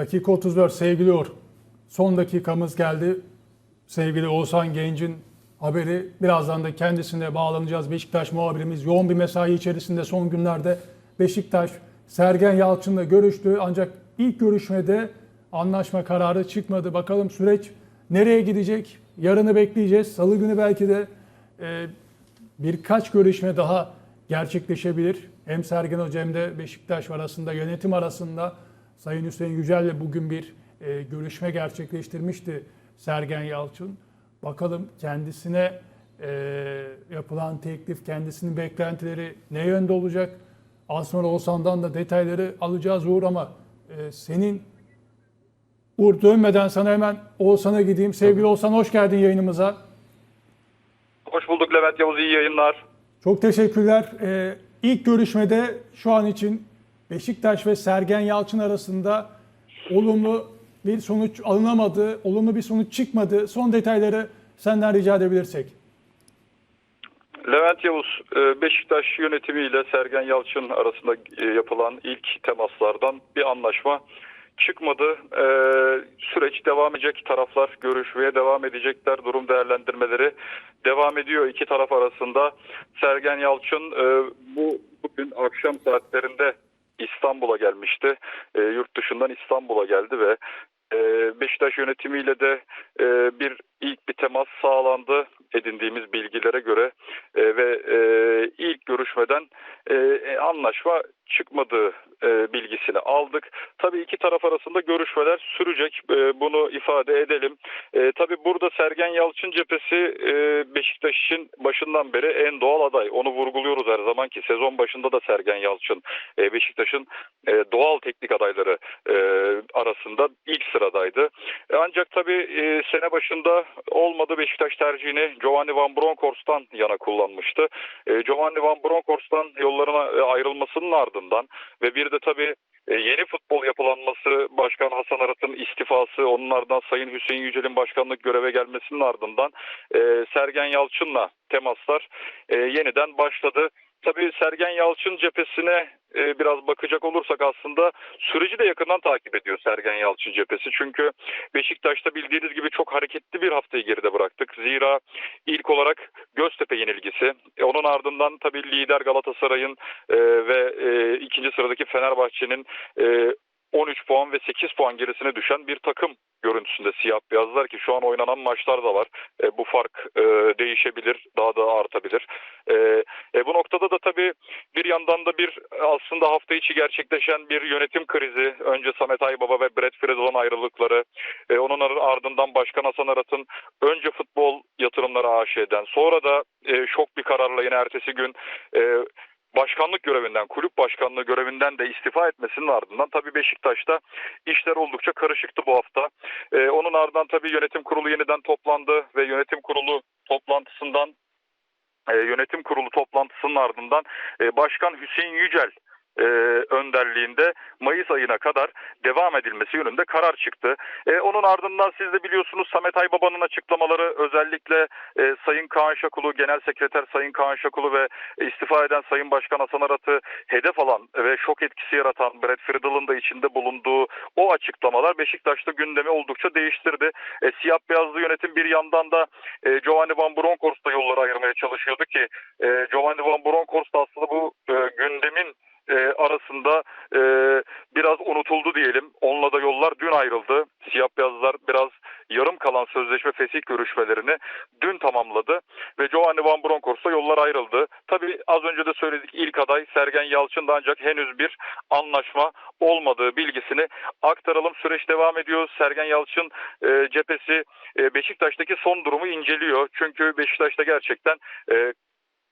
Dakika 34 sevgili Uğur. Son dakikamız geldi. Sevgili Oğuzhan Genç'in haberi. Birazdan da kendisine bağlanacağız. Beşiktaş muhabirimiz yoğun bir mesai içerisinde son günlerde Beşiktaş Sergen Yalçın'la görüştü. Ancak ilk görüşmede anlaşma kararı çıkmadı. Bakalım süreç nereye gidecek? Yarını bekleyeceğiz. Salı günü belki de e, birkaç görüşme daha gerçekleşebilir. Hem Sergen Hoca hem de Beşiktaş arasında, yönetim arasında Sayın Hüseyin Yücel'le bugün bir e, görüşme gerçekleştirmişti Sergen Yalçın. Bakalım kendisine e, yapılan teklif, kendisinin beklentileri ne yönde olacak? Az sonra Oğuzhan'dan da detayları alacağız Uğur ama e, senin Uğur dönmeden sana hemen Oğuzhan'a gideyim. Sevgili Oğuzhan hoş geldin yayınımıza. Hoş bulduk Levent Yavuz, iyi yayınlar. Çok teşekkürler. Ee, ilk görüşmede şu an için Beşiktaş ve Sergen Yalçın arasında olumlu bir sonuç alınamadı, olumlu bir sonuç çıkmadı. Son detayları senden rica edebilirsek. Levent Yavuz, e, Beşiktaş yönetimiyle Sergen Yalçın arasında e, yapılan ilk temaslardan bir anlaşma çıkmadı. E, Süreç devam edecek. Taraflar görüşmeye devam edecekler. Durum değerlendirmeleri devam ediyor iki taraf arasında. Sergen Yalçın bu bugün akşam saatlerinde İstanbul'a gelmişti. E, Yurt dışından İstanbul'a geldi ve e, Beşiktaş yönetimiyle de e, bir ilk bir temas sağlandı edindiğimiz bilgilere göre E, ve ilk görüşmeden e, anlaşma çıkmadığı e, bilgisini aldık. Tabii iki taraf arasında görüşmeler sürecek. E, bunu ifade edelim. E, tabii burada Sergen Yalçın cephesi e, Beşiktaş için başından beri en doğal aday. Onu vurguluyoruz her zaman ki sezon başında da Sergen Yalçın e, Beşiktaş'ın e, doğal teknik adayları e, arasında ilk sıradaydı. E, ancak tabii e, sene başında olmadı Beşiktaş tercihini Giovanni Van Bronckhorst'tan yana kullanmıştı. E, Giovanni Van Bronckhorst'tan yollarına e, ayrılmasının ardından ve bir de tabii e, yeni futbol yapılanması, Başkan Hasan Arat'ın istifası, onun ardından Sayın Hüseyin Yücel'in başkanlık göreve gelmesinin ardından e, Sergen Yalçın'la temaslar yeniden başladı. Tabii Sergen Yalçın cephesine e, biraz bakacak olursak aslında süreci de yakından takip ediyor Sergen Yalçın cephesi. Çünkü Beşiktaş'ta bildiğiniz gibi çok hareketli bir haftayı geride bıraktık. Zira ilk olarak Göztepe yenilgisi. E, onun ardından tabii lider Galatasaray'ın e, ve e, ikinci sıradaki Fenerbahçe'nin e, 13 puan ve 8 puan gerisine düşen bir takım görüntüsünde siyah beyazlar ki şu an oynanan maçlar da var. E, bu fark e, değişebilir, daha da artabilir. E, e, bu noktada da tabii bir yandan da bir aslında hafta içi gerçekleşen bir yönetim krizi. Önce Samet Aybaba ve Brett Friedel'ın ayrılıkları. E, onun ar- ardından Başkan Hasan Arat'ın önce futbol yatırımları AŞ'den sonra da e, şok bir kararla yine ertesi gün e, başkanlık görevinden, kulüp başkanlığı görevinden de istifa etmesinin ardından tabii Beşiktaş'ta işler oldukça karışıktı bu hafta. Ee, onun ardından tabii yönetim kurulu yeniden toplandı ve yönetim kurulu toplantısından e, yönetim kurulu toplantısının ardından e, Başkan Hüseyin Yücel e, önderliğinde Mayıs ayına kadar devam edilmesi yönünde karar çıktı. E, onun ardından siz de biliyorsunuz Samet Aybaba'nın açıklamaları özellikle e, Sayın Kaan Şakulu, Genel Sekreter Sayın Kaan Şakulu ve istifa eden Sayın Başkan Hasan Arat'ı hedef alan ve şok etkisi yaratan Brett Friedel'ın da içinde bulunduğu o açıklamalar Beşiktaş'ta gündemi oldukça değiştirdi. E, siyah beyazlı yönetim bir yandan da e, Giovanni Van Bronckhorst'la yolları ayırmaya çalışıyordu ki e, Giovanni Van Bronckhorst aslında bu arasında e, biraz unutuldu diyelim. Onunla da yollar dün ayrıldı. Siyah beyazlar biraz yarım kalan sözleşme fesih görüşmelerini dün tamamladı ve Giovanni Van Bronckhorst'la yollar ayrıldı. Tabii az önce de söyledik ilk aday Sergen Yalçın'da ancak henüz bir anlaşma olmadığı bilgisini aktaralım. Süreç devam ediyor. Sergen Yalçın e, cephesi e, Beşiktaş'taki son durumu inceliyor. Çünkü Beşiktaş'ta gerçekten e,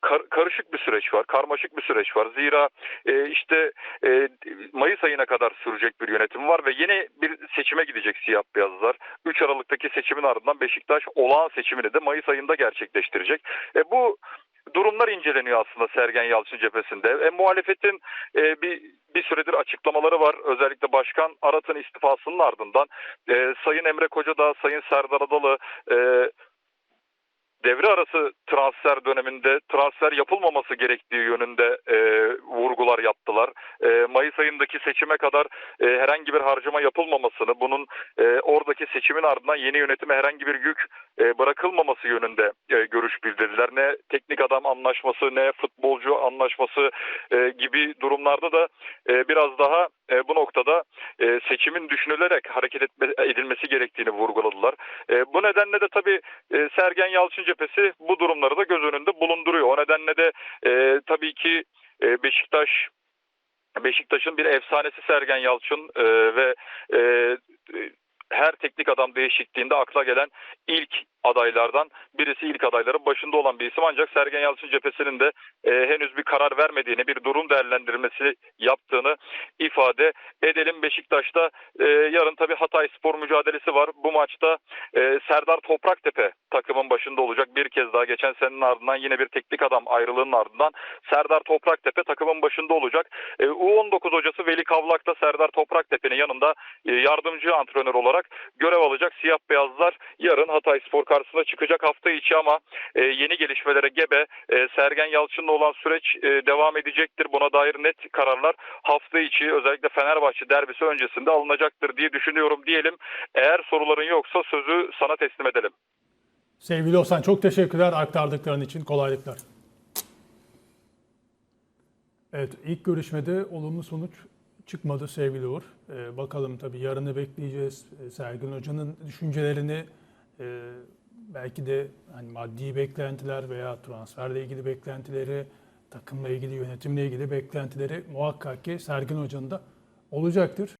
kar- karışık bir süreç var, karmaşık bir süreç var. Zira e, işte e, Mayıs ayına kadar sürecek bir yönetim var ve yeni bir seçime gidecek siyah beyazlar. 3 Aralık'taki seçimin ardından Beşiktaş olağan seçimini de Mayıs ayında gerçekleştirecek. E, bu durumlar inceleniyor aslında Sergen Yalçın cephesinde. E, muhalefetin e, bir bir süredir açıklamaları var. Özellikle Başkan Arat'ın istifasının ardından e, Sayın Emre Kocadağ, Sayın Serdar Adalı, e, devre arası transfer döneminde transfer yapılmaması gerektiği yönünde e, vurgular yaptılar. E, Mayıs ayındaki seçime kadar e, herhangi bir harcama yapılmamasını, bunun e, oradaki seçimin ardından yeni yönetime herhangi bir yük e, bırakılmaması yönünde e, görüş bildirdiler. Ne teknik adam anlaşması ne futbolcu anlaşması e, gibi durumlarda da e, biraz daha e, bu noktada e, seçimin düşünülerek hareket edilmesi gerektiğini vurguladılar. E, bu nedenle de tabii Sergen Yalçın cephesi bu durumları da göz önünde bulunduruyor. O nedenle de tabii ki Beşiktaş Beşiktaş'ın bir efsanesi Sergen Yalçın ve her teknik adam değişikliğinde akla gelen ilk adaylardan birisi ilk adayların başında olan bir isim ancak Sergen Yalçın cephesinin de e, henüz bir karar vermediğini bir durum değerlendirmesi yaptığını ifade edelim. Beşiktaş'ta e, yarın tabii Hatay Spor mücadelesi var. Bu maçta e, Serdar Topraktepe takımın başında olacak. Bir kez daha geçen senenin ardından yine bir teknik adam ayrılığının ardından Serdar Topraktepe takımın başında olacak. E, U19 hocası Veli Kavlak da Serdar Topraktepe'nin yanında e, yardımcı antrenör olarak görev alacak. Siyah beyazlar yarın Hatay Spor karşısına çıkacak hafta içi ama e, yeni gelişmelere gebe e, Sergen Yalçın'la olan süreç e, devam edecektir. Buna dair net kararlar hafta içi özellikle Fenerbahçe derbisi öncesinde alınacaktır diye düşünüyorum diyelim. Eğer soruların yoksa sözü sana teslim edelim. Sevgili Osan çok teşekkürler aktardıkların için. Kolaylıklar. Evet ilk görüşmede olumlu sonuç çıkmadı sevgili Uğur. Ee, bakalım tabii yarını bekleyeceğiz. Ee, Sergin Hoca'nın düşüncelerini e, belki de hani maddi beklentiler veya transferle ilgili beklentileri, takımla ilgili, yönetimle ilgili beklentileri muhakkak ki Sergin Hoca'nın da olacaktır.